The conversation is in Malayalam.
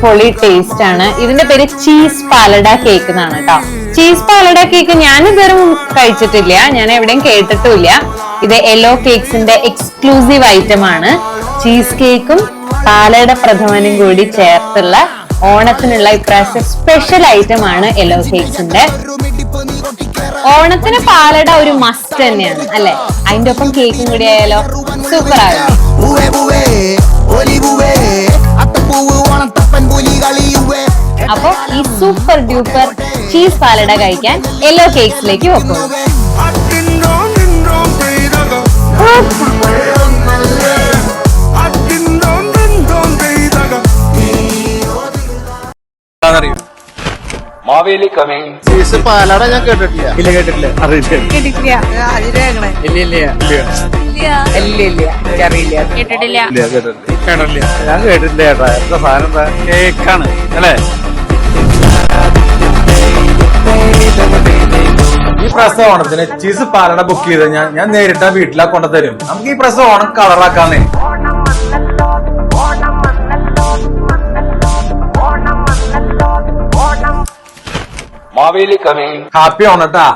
അടിപൊളി ടേസ്റ്റ് ആണ്. ഇതിന്റെ പേര് ചീസ് പാലഡ കേക്ക് എന്നാണ് കേട്ടോ ചീസ് പാലഡ കേക്ക് ഞാൻ ഇതുവരെ കഴിച്ചിട്ടില്ല. ഞാൻ എവിടെയും കേട്ടിട്ടുമില്ല. ഇത് യെല്ലോ കേക്സിന്റെ എക്സ്ക്ലൂസീവ് ഐറ്റം ആണ്. ചീസ് കേക്കും പാലയുടെ പ്രഥമനും കൂടി ചേർത്തുള്ള ഓണത്തിനുള്ള ഇപ്രാവശ്യം സ്പെഷ്യൽ ഐറ്റം ആണ് യെല്ലോ കേക്സിന്റെ ഓണത്തിന് പാലട ഒരു മസ്റ്റ് തന്നെയാണ് അല്ലെ? അതിന്റെ ഒപ്പം കേക്കും കൂടി ആയാലോ? സൂപ്പർ ആകും. കളിയുവേ അപ്പൊ ഈ സൂപ്പർ ഡ്യൂപ്പർ ചീസ് പാലട കഴിക്കാൻ യെല്ലോ കേക്സിലേക്ക് വെക്കും. മാവേലി കമ്മിങ് ചീസ് പാലട ഞാൻ കേട്ടിട്ടില്ല. ഇല്ല കേട്ടിട്ടില്ല. അറിയില്ല. ഇല്ല കേട്ടിട്ടില്ല. കേട്ടിട്ടില്ല. ഞാൻ കേട്ടിട്ടില്ല ചേട്ടാ എന്താ സാധനം എന്താ? കേക്കാണ്. അല്ലേ? പ്രാവശ്യം ഓണത്തിന് ചീസ് പാലട ബുക്ക് ചെയ്ത് ഞാൻ ഞാൻ നേരിട്ട് വീട്ടിലാ കൊണ്ടുതരും. നമുക്ക് ഈ ഓണം കളറാക്കാന്നേ മാവേലി ഹാപ്പി ഓണട്ടാ